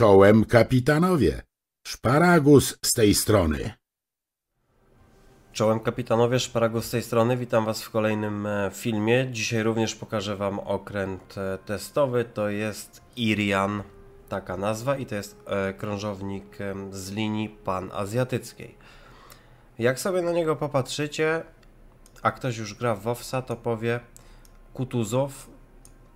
Czołem kapitanowie. Szparagus z tej strony. Czołem kapitanowie, Szparagus z tej strony. Witam Was w kolejnym e, filmie. Dzisiaj również pokażę Wam okręt e, testowy. To jest Irian, taka nazwa i to jest e, krążownik z linii pan-azjatyckiej. Jak sobie na niego popatrzycie, a ktoś już gra w WoWsa, to powie Kutuzow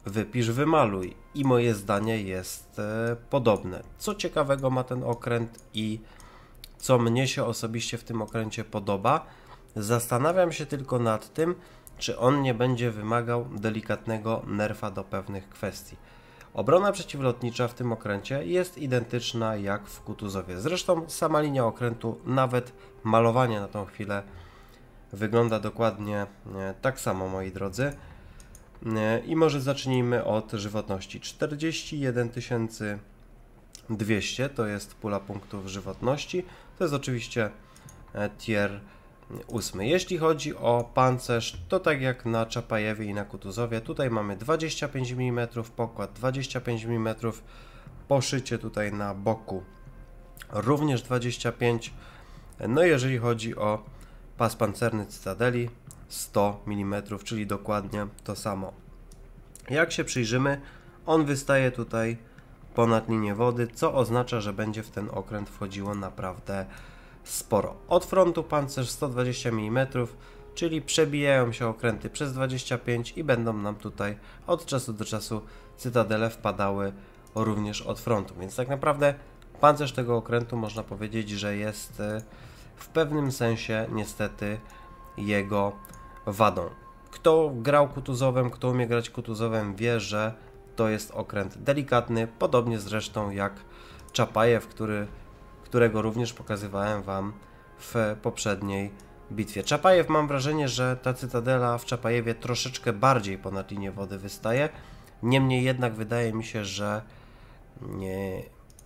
wypisz, wymaluj. I moje zdanie jest e, podobne. Co ciekawego ma ten okręt i co mnie się osobiście w tym okręcie podoba, zastanawiam się tylko nad tym, czy on nie będzie wymagał delikatnego nerfa do pewnych kwestii. Obrona przeciwlotnicza w tym okręcie jest identyczna jak w Kutuzowie. Zresztą sama linia okrętu, nawet malowanie na tą chwilę wygląda dokładnie e, tak samo, moi drodzy. I może zacznijmy od żywotności. 41 200 to jest pula punktów żywotności. To jest oczywiście e, tier 8. Jeśli chodzi o pancerz, to tak jak na Czapajewie i na Kutuzowie, tutaj mamy 25 mm, pokład 25 mm, poszycie tutaj na boku również 25 no jeżeli chodzi o pas pancerny Cytadeli, 100 mm, czyli dokładnie to samo. Jak się przyjrzymy, on wystaje tutaj ponad linię wody, co oznacza, że będzie w ten okręt wchodziło naprawdę sporo. Od frontu pancerz 120 mm, czyli przebijają się okręty przez 25 i będą nam tutaj od czasu do czasu cytadele wpadały również od frontu. Więc tak naprawdę pancerz tego okrętu można powiedzieć, że jest e, w pewnym sensie niestety jego wadą. Kto grał kutuzowem, kto umie grać kutuzowem, wie, że to jest okręt delikatny, podobnie zresztą jak Czapajew, który, którego również pokazywałem Wam w poprzedniej bitwie. Czapajew mam wrażenie, że ta cytadela w Czapajewie troszeczkę bardziej ponad linię wody wystaje. Niemniej jednak wydaje mi się, że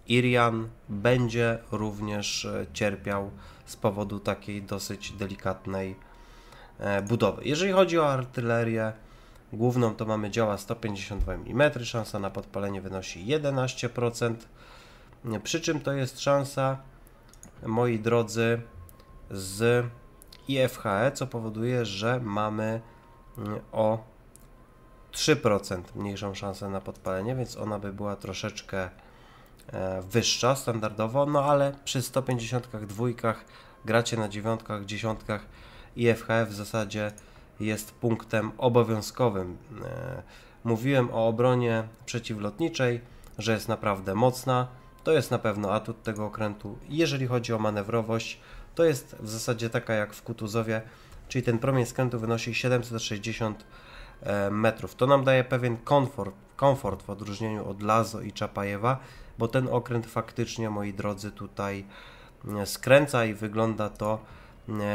Irian będzie również e, cierpiał z powodu takiej dosyć delikatnej budowy. Jeżeli chodzi o artylerię główną, to mamy działa 152 mm, szansa na podpalenie wynosi 11%, przy czym to jest szansa, moi drodzy, z IFHE, co powoduje, że mamy mm, o 3% mniejszą szansę na podpalenie, więc ona by była troszeczkę e, wyższa standardowo, no ale przy 152 gracie na dziewiątkach, dziesiątkach IFHF w zasadzie jest punktem obowiązkowym. E, mówiłem o obronie przeciwlotniczej, że jest naprawdę mocna. To jest na pewno atut tego okrętu. Jeżeli chodzi o manewrowość, to jest w zasadzie taka jak w Kutuzowie, czyli ten promień skrętu wynosi 760 e, metrów. To nam daje pewien komfort, komfort w odróżnieniu od Lazo i Czapajewa, bo ten okręt faktycznie, moi drodzy, tutaj e, skręca i wygląda to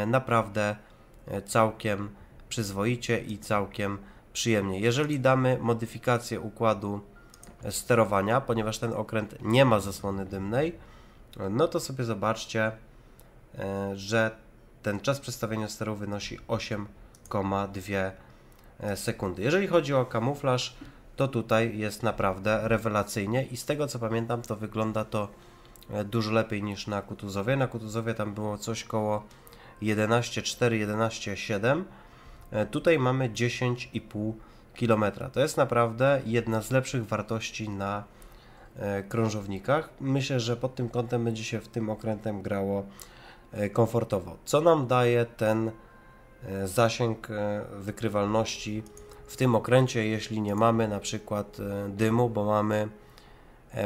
naprawdę całkiem przyzwoicie i całkiem przyjemnie. Jeżeli damy modyfikację układu e, sterowania, ponieważ ten okręt nie ma zasłony dymnej, no to sobie zobaczcie, e, że ten czas przestawienia steru wynosi 8,2 sekundy. Jeżeli chodzi o kamuflaż, to tutaj jest naprawdę rewelacyjnie i z tego co pamiętam, to wygląda to dużo lepiej niż na Kutuzowie. Na Kutuzowie tam było coś koło 11,4, 11,7. E, tutaj mamy 10,5 km. To jest naprawdę jedna z lepszych wartości na e, krążownikach. Myślę, że pod tym kątem będzie się w tym okrętem grało e, komfortowo. Co nam daje ten zasięg wykrywalności w tym okręcie, jeśli nie mamy na przykład dymu, bo mamy,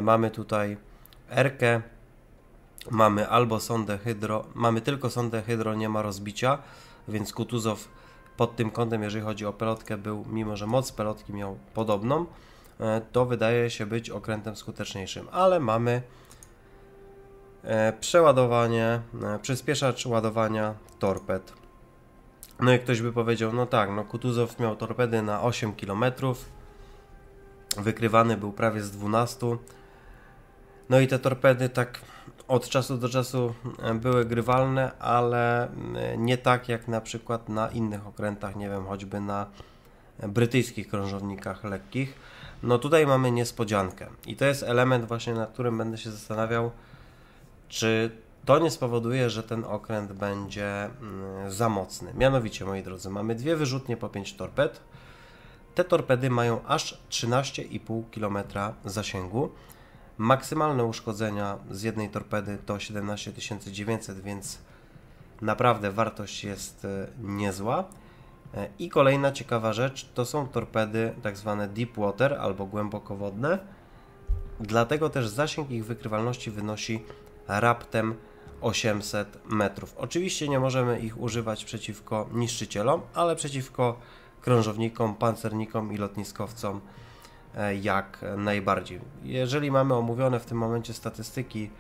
mamy tutaj erkę mamy albo sondę hydro, mamy tylko sondę hydro, nie ma rozbicia, więc Kutuzow pod tym kątem, jeżeli chodzi o pelotkę, był, mimo że moc pelotki miał podobną, e, to wydaje się być okrętem skuteczniejszym, ale mamy e, przeładowanie, e, przyspieszacz ładowania torped. No i ktoś by powiedział, no tak, no Kutuzow miał torpedy na 8 km, wykrywany był prawie z 12 no i te torpedy tak od czasu do czasu e, były grywalne, ale e, nie tak jak na przykład na innych okrętach, nie wiem, choćby na brytyjskich krążownikach lekkich. No tutaj mamy niespodziankę i to jest element właśnie, nad którym będę się zastanawiał, czy to nie spowoduje, że ten okręt będzie mm, za mocny. Mianowicie, moi drodzy, mamy dwie wyrzutnie po 5 torped. Te torpedy mają aż 13,5 km zasięgu. Maksymalne uszkodzenia z jednej torpedy to 17 900, więc naprawdę wartość jest e, niezła. E, I kolejna ciekawa rzecz to są torpedy tak zwane deep water albo głębokowodne. Dlatego też zasięg ich wykrywalności wynosi raptem 800 metrów. Oczywiście nie możemy ich używać przeciwko niszczycielom, ale przeciwko krążownikom, pancernikom i lotniskowcom jak najbardziej. Jeżeli mamy omówione w tym momencie statystyki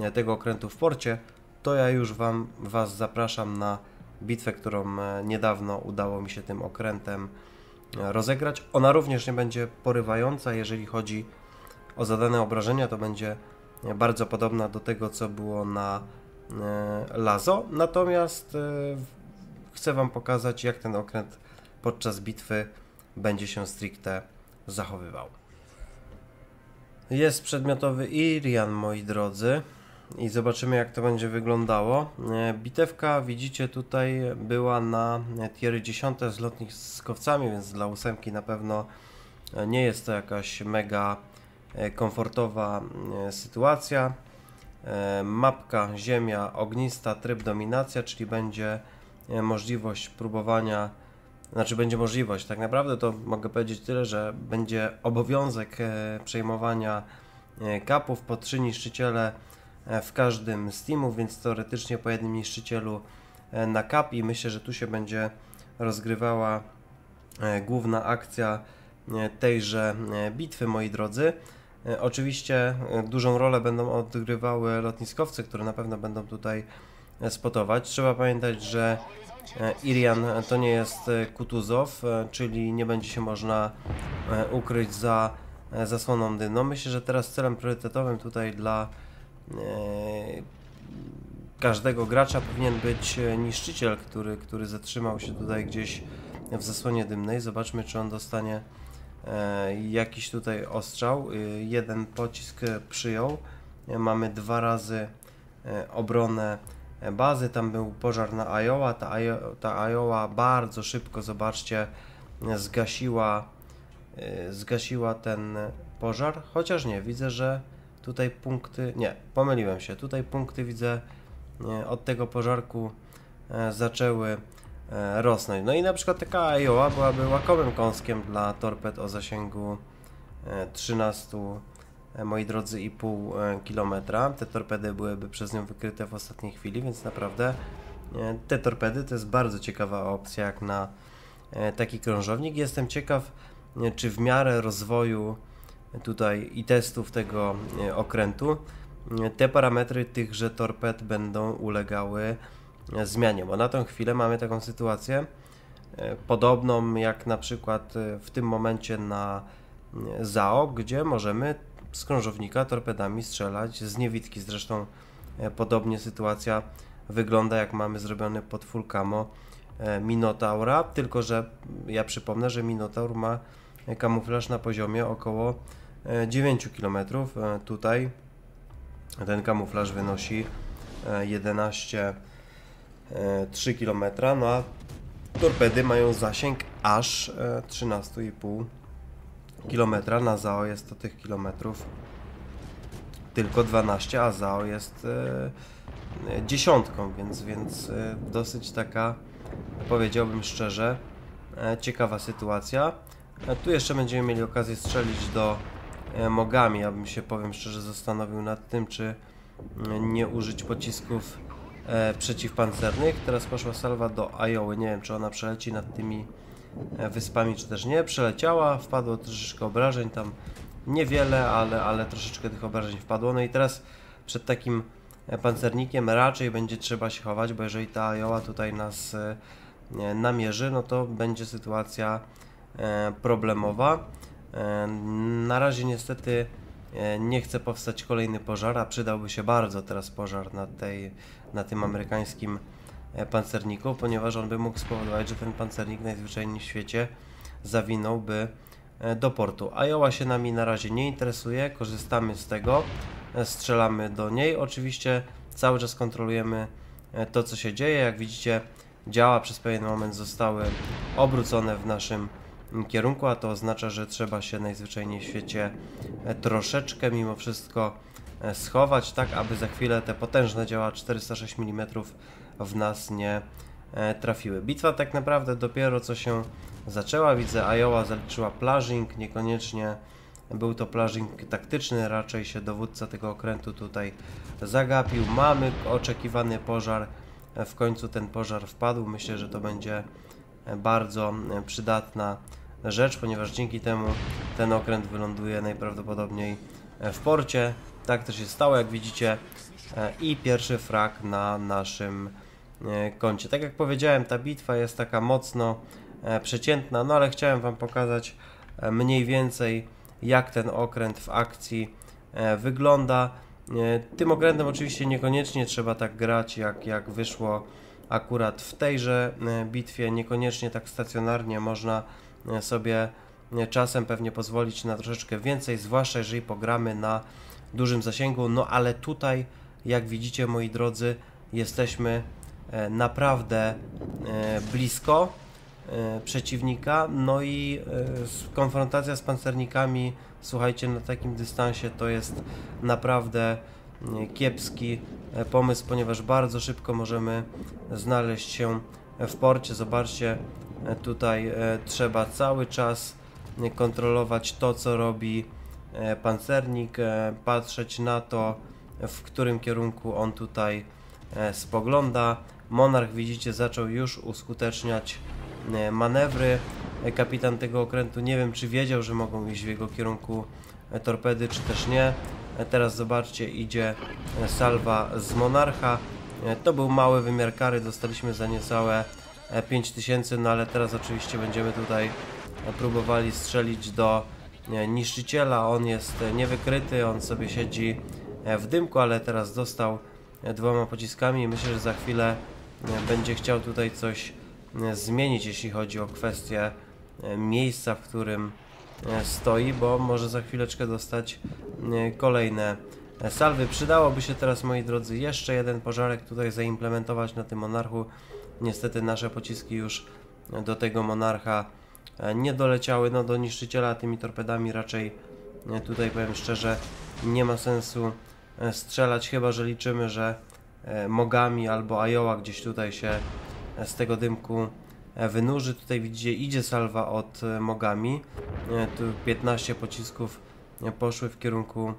e, tego okrętu w porcie, to ja już wam, Was zapraszam na bitwę, którą e, niedawno udało mi się tym okrętem rozegrać. Ona również nie będzie porywająca, jeżeli chodzi o zadane obrażenia, to będzie bardzo podobna do tego, co było na Lazo. Natomiast chcę Wam pokazać, jak ten okręt podczas bitwy będzie się stricte zachowywał. Jest przedmiotowy Irian, moi drodzy. I zobaczymy, jak to będzie wyglądało. E, bitewka, widzicie, tutaj była na tiery 10 z lotniskowcami, więc dla ósemki na pewno nie jest to jakaś mega e, komfortowa e, sytuacja. Mapka Ziemia ognista, tryb dominacja, czyli będzie możliwość próbowania znaczy będzie możliwość. Tak naprawdę to mogę powiedzieć tyle, że będzie obowiązek e, przejmowania e, kapów po trzy niszczyciele e, w każdym Steamu, więc teoretycznie po jednym niszczycielu na kap i myślę, że tu się będzie rozgrywała główna akcja tejże bitwy, moi drodzy. Oczywiście dużą rolę będą odgrywały lotniskowce, które na pewno będą tutaj spotować. Trzeba pamiętać, że Irian to nie jest e, Kutuzow, e, czyli nie będzie się można ukryć za zasłoną dymną. Myślę, że teraz celem priorytetowym tutaj dla każdego gracza powinien być niszczyciel, który, który zatrzymał się tutaj gdzieś w zasłonie dymnej. Zobaczmy, czy on dostanie jakiś tutaj ostrzał. Jeden pocisk przyjął. Mamy dwa razy obronę bazy, tam był pożar na Iowa, ta, ta Iowa bardzo szybko, zobaczcie, zgasiła, y, zgasiła ten pożar, chociaż nie, widzę, że tutaj punkty, nie, pomyliłem się, tutaj punkty widzę od tego pożarku e, zaczęły rosnąć. No i na przykład taka Iowa byłaby łakomym kąskiem dla torped o zasięgu 13 e, E, moi drodzy, i pół e, kilometra. Te torpedy byłyby przez nią wykryte w ostatniej chwili, więc naprawdę e, te torpedy to jest bardzo ciekawa opcja jak na taki krążownik. Jestem ciekaw, czy w miarę rozwoju tutaj i testów tego okrętu te parametry tychże torped będą ulegały zmianie, bo na tą chwilę mamy taką sytuację podobną jak na przykład w tym momencie na ZAO, gdzie możemy z krążownika torpedami strzelać z niewidki. Zresztą e, podobnie sytuacja wygląda jak mamy zrobiony pod full camo e, Minotaura, tylko że ja przypomnę, że Minotaur ma kamuflaż na poziomie około 9 e, km. Tutaj ten kamuflaż wynosi 11,3 km, no a torpedy mają zasięg aż 13,5 kilometra, na ZAO jest to tych kilometrów tylko 12, a ZAO jest e, dziesiątką, więc, więc e, dosyć taka, powiedziałbym szczerze, e, ciekawa sytuacja. E, tu jeszcze będziemy mieli okazję strzelić do e, Mogami, ja bym się, powiem szczerze, zastanowił nad tym, czy mm, nie użyć pocisków e, przeciwpancernych. Teraz poszła salwa do Ioły, nie wiem, czy ona przeleci nad tymi wyspami, czy też nie. Przeleciała, wpadło troszeczkę obrażeń, tam niewiele, ale, ale troszeczkę tych obrażeń wpadło. No i teraz przed takim e, pancernikiem raczej będzie trzeba się chować, bo jeżeli ta Iowa tutaj nas e, namierzy, no to będzie sytuacja problemowa. Na razie niestety nie chce powstać kolejny pożar, a przydałby się bardzo teraz pożar na, tej, na tym amerykańskim E, pancerników, ponieważ on by mógł spowodować, że ten pancernik najzwyczajniej w świecie zawinąłby do portu. Iowa się nami na razie nie interesuje, korzystamy z tego, strzelamy do niej. Oczywiście cały czas kontrolujemy to, co się dzieje. Jak widzicie, działa przez pewien moment zostały obrócone w naszym kierunku, a to oznacza, że trzeba się najzwyczajniej w świecie troszeczkę mimo wszystko schować, tak aby za chwilę te potężne działa 406 mm w nas nie e, trafiły. Bitwa tak naprawdę dopiero co się zaczęła. Widzę, Iowa zaliczyła plażing, niekoniecznie był to plażing taktyczny, raczej się dowódca tego okrętu tutaj zagapił. Mamy oczekiwany pożar, w końcu ten pożar wpadł. Myślę, że to będzie bardzo przydatna rzecz, ponieważ dzięki temu ten okręt wyląduje najprawdopodobniej w porcie. Tak też się stało, jak widzicie. I pierwszy frak na naszym E, koncie. Tak jak powiedziałem, ta bitwa jest taka mocno e, przeciętna, no ale chciałem Wam pokazać e, mniej więcej jak ten okręt w akcji wygląda. Tym okrętem oczywiście niekoniecznie trzeba tak grać jak, jak wyszło akurat w tejże bitwie, niekoniecznie tak stacjonarnie można sobie czasem pewnie pozwolić na troszeczkę więcej, zwłaszcza jeżeli pogramy na dużym zasięgu, no ale tutaj jak widzicie moi drodzy jesteśmy E, naprawdę e, blisko e, przeciwnika. No i konfrontacja z pancernikami, słuchajcie, na takim dystansie to jest naprawdę kiepski pomysł, ponieważ bardzo szybko możemy znaleźć się w porcie. Zobaczcie, tutaj trzeba cały czas kontrolować to, co robi pancernik, patrzeć na to, w którym kierunku on tutaj spogląda. Monarch, widzicie, zaczął już uskuteczniać e, manewry. E, kapitan tego okrętu nie wiem, czy wiedział, że mogą iść w jego kierunku e, torpedy, czy też nie. Teraz zobaczcie, idzie salwa z Monarcha. To był mały wymiar kary, dostaliśmy za niecałe 5000, no ale teraz oczywiście będziemy tutaj próbowali strzelić do niszczyciela. On jest niewykryty, on sobie siedzi w dymku, ale teraz dostał dwoma pociskami i myślę, że za chwilę będzie chciał tutaj coś e, zmienić, jeśli chodzi o kwestię e, miejsca, w którym e, stoi, bo może za chwileczkę dostać kolejne salwy. Przydałoby się teraz, moi drodzy, jeszcze jeden pożarek tutaj zaimplementować na tym monarchu. Niestety nasze pociski już do tego monarcha nie doleciały, no do niszczyciela tymi torpedami raczej tutaj powiem szczerze nie ma sensu strzelać, chyba że liczymy, że E, Mogami albo Iowa gdzieś tutaj się e, z tego dymku e, wynurzy. Tutaj widzicie, idzie salwa od Mogami. Tu 15 pocisków poszły w kierunku,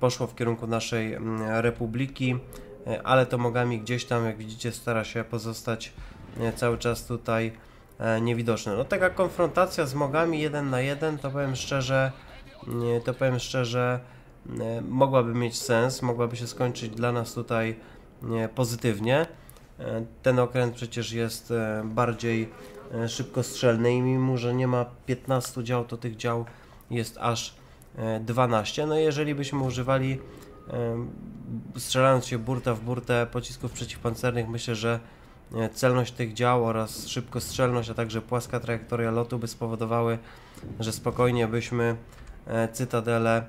poszło w kierunku naszej Republiki, ale to Mogami gdzieś tam, jak widzicie, stara się pozostać cały czas tutaj niewidoczne. No taka konfrontacja z Mogami jeden na jeden, to powiem szczerze, to powiem szczerze, mogłaby mieć sens, mogłaby się skończyć dla nas tutaj pozytywnie. E, ten okręt przecież jest e, bardziej e, szybkostrzelny i mimo, że nie ma 15 dział, to tych dział jest aż 12. No jeżeli byśmy używali strzelając się burta w burtę pocisków przeciwpancernych, myślę, że celność tych dział oraz szybkostrzelność, a także płaska trajektoria lotu by spowodowały, że spokojnie byśmy Cytadelę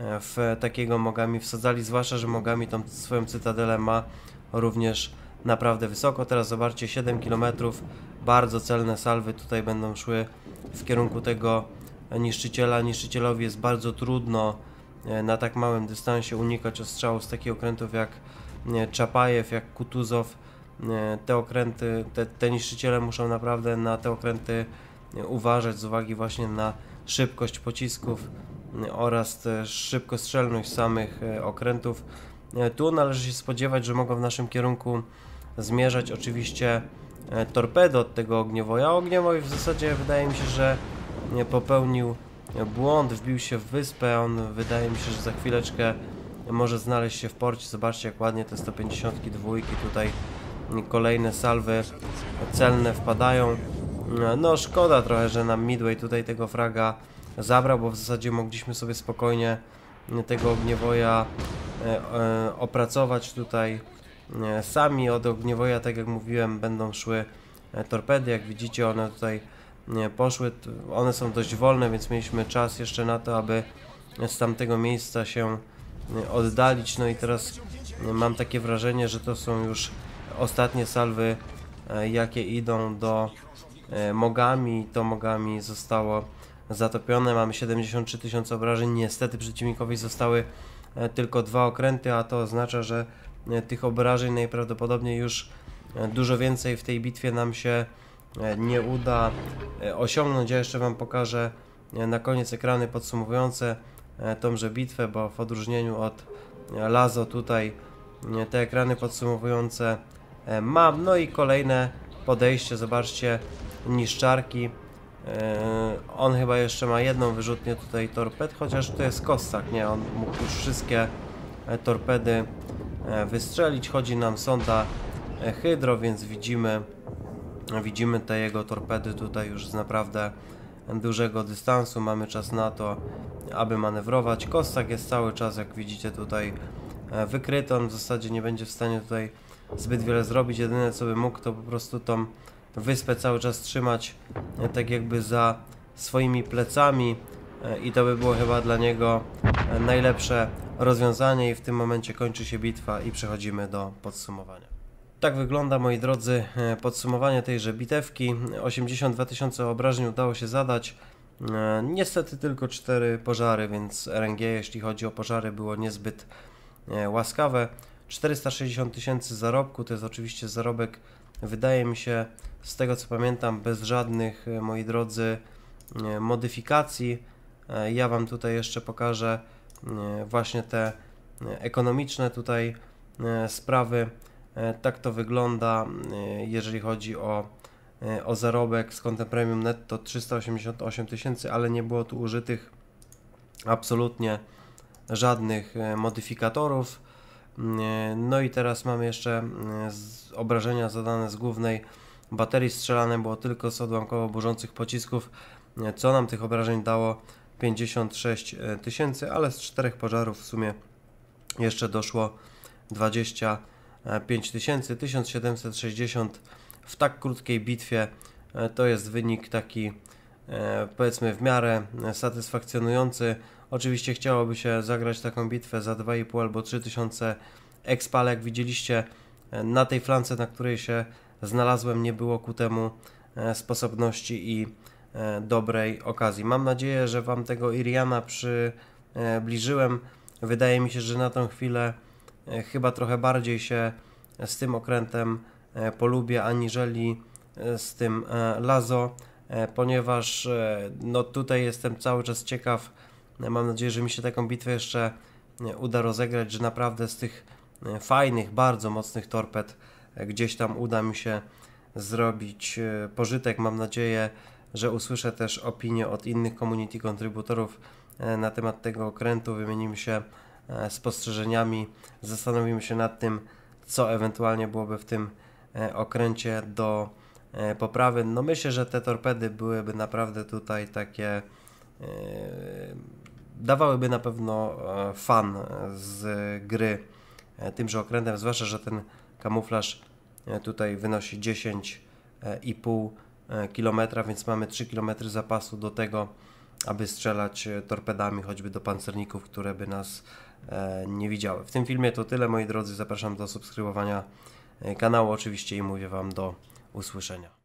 w takiego Mogami wsadzali, zwłaszcza, że Mogami tą swoją Cytadelę ma również naprawdę wysoko. Teraz zobaczcie 7 km, bardzo celne salwy tutaj będą szły w kierunku tego niszczyciela. Niszczycielowi jest bardzo trudno e, na tak małym dystansie unikać ostrzału z takich okrętów jak e, Czapajew, jak Kutuzow. E, te okręty, te, te niszczyciele muszą naprawdę na te okręty uważać z uwagi właśnie na szybkość pocisków oraz też szybkostrzelność samych okrętów. Tu należy się spodziewać, że mogą w naszym kierunku zmierzać oczywiście torpedy od tego ogniowoja. Ogniowoj w zasadzie wydaje mi się, że popełnił błąd, wbił się w wyspę. On wydaje mi się, że za chwileczkę może znaleźć się w porcie. Zobaczcie jak ładnie te 152 tutaj kolejne salwy celne wpadają. No szkoda trochę, że nam Midway tutaj tego fraga zabrał, bo w zasadzie mogliśmy sobie spokojnie tego ogniewoja e, e, opracować tutaj e, sami. Od ogniewoja, tak jak mówiłem, będą szły torpedy. Jak widzicie, one tutaj poszły. One są dość wolne, więc mieliśmy czas jeszcze na to, aby z tamtego miejsca się oddalić. No i teraz mam takie wrażenie, że to są już ostatnie salwy, jakie idą do Mogami. To Mogami zostało zatopione. Mamy 73 tysiące obrażeń. Niestety przeciwnikowi zostały e, tylko dwa okręty, a to oznacza, że tych obrażeń najprawdopodobniej już dużo więcej w tej bitwie nam się nie uda osiągnąć. Ja jeszcze Wam pokażę na koniec ekrany podsumowujące tąże bitwę, bo w odróżnieniu od Lazo tutaj te ekrany podsumowujące e, mam. No i kolejne podejście, zobaczcie, niszczarki. E, on chyba jeszcze ma jedną wyrzutnię tutaj torped, chociaż to jest kostak, nie? On mógł już wszystkie e, torpedy wystrzelić. Chodzi nam sonda Hydro, więc widzimy, widzimy te jego torpedy tutaj już z naprawdę dużego dystansu. Mamy czas na to, aby manewrować. Kostak jest cały czas, jak widzicie tutaj E, wykryty, on w zasadzie nie będzie w stanie tutaj zbyt wiele zrobić. Jedyne co by mógł to po prostu tą wyspę cały czas trzymać e, tak jakby za swoimi plecami e, i to by było chyba dla niego najlepsze rozwiązanie i w tym momencie kończy się bitwa i przechodzimy do podsumowania. Tak wygląda, moi drodzy, podsumowanie tejże bitewki. 82 tysiące obrażeń udało się zadać. Niestety tylko 4 pożary, więc RNG, jeśli chodzi o pożary, było niezbyt łaskawe. 460 tysięcy zarobku to jest oczywiście zarobek, wydaje mi się, z tego co pamiętam, bez żadnych, e, moi drodzy, e, modyfikacji. E, ja Wam tutaj jeszcze pokażę właśnie te ekonomiczne tutaj sprawy. Tak to wygląda, jeżeli chodzi o, o zarobek z kontem premium netto 388 tysięcy, ale nie było tu użytych absolutnie żadnych modyfikatorów. Mm, no i teraz mamy jeszcze mm, obrażenia zadane z głównej baterii strzelane było tylko z odłamkowo burzących pocisków, e, co nam tych obrażeń dało? 56 e, tysięcy, ale z czterech pożarów w sumie jeszcze doszło 25 tysięcy, 1760 w tak krótkiej bitwie. To jest wynik taki powiedzmy w miarę satysfakcjonujący. Oczywiście chciałoby się zagrać taką bitwę za 2,5 albo 3 tysiące expal. Jak widzieliście e, na tej flance, na której się znalazłem, nie było ku temu e, sposobności i e, dobrej okazji. Mam nadzieję, że Wam tego Iriana przybliżyłem. Wydaje mi się, że na tą chwilę chyba trochę bardziej się z tym okrętem polubię, aniżeli z tym Lazo, ponieważ no tutaj jestem cały czas ciekaw, Mam nadzieję, że mi się taką bitwę jeszcze e, uda rozegrać, że naprawdę z tych e, fajnych, bardzo mocnych torped e, gdzieś tam uda mi się zrobić pożytek. Mam nadzieję, że usłyszę też opinie od innych community kontrybutorów na temat tego okrętu. Wymienimy się spostrzeżeniami, zastanowimy się nad tym, co ewentualnie byłoby w tym okręcie do poprawy. No myślę, że te torpedy byłyby naprawdę tutaj takie dawałyby na pewno e, fan z gry e, tymże okrętem, zwłaszcza, że ten kamuflaż e, tutaj wynosi 10,5 km, więc mamy 3 km zapasu do tego, aby strzelać torpedami, choćby do pancerników, które by nas nie widziały. W tym filmie to tyle, moi drodzy. Zapraszam do subskrybowania kanału oczywiście i mówię Wam do usłyszenia.